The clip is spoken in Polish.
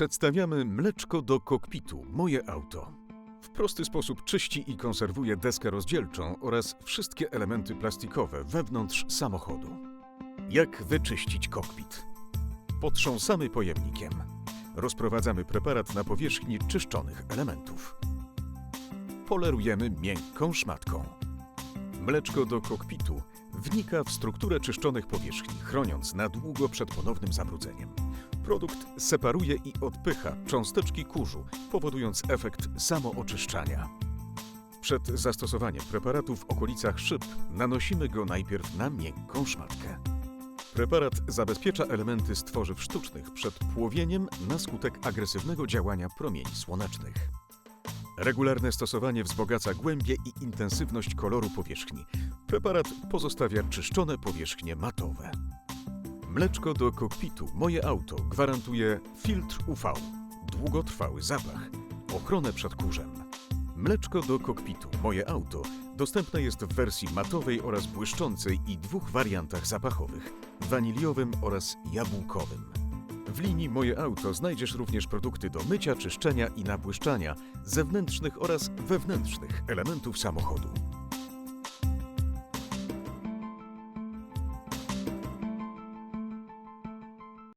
Przedstawiamy mleczko do kokpitu, moje auto. W prosty sposób czyści i konserwuje deskę rozdzielczą oraz wszystkie elementy plastikowe wewnątrz samochodu. Jak wyczyścić kokpit? Potrząsamy pojemnikiem. Rozprowadzamy preparat na powierzchni czyszczonych elementów. Polerujemy miękką szmatką. Mleczko do kokpitu wnika w strukturę czyszczonych powierzchni, chroniąc na długo przed ponownym zabrudzeniem. Produkt separuje i odpycha cząsteczki kurzu, powodując efekt samooczyszczania. Przed zastosowaniem preparatu w okolicach szyb nanosimy go najpierw na miękką szmatkę. Preparat zabezpiecza elementy z tworzyw sztucznych przed płowieniem na skutek agresywnego działania promieni słonecznych. Regularne stosowanie wzbogaca głębię i intensywność koloru powierzchni. Preparat pozostawia czyszczone powierzchnie matowe. Mleczko do kokpitu Moje auto gwarantuje filtr UV, długotrwały zapach, ochronę przed kurzem. Mleczko do kokpitu Moje auto dostępne jest w wersji matowej oraz błyszczącej i dwóch wariantach zapachowych waniliowym oraz jabłkowym. W linii Moje Auto znajdziesz również produkty do mycia, czyszczenia i nabłyszczania zewnętrznych oraz wewnętrznych elementów samochodu.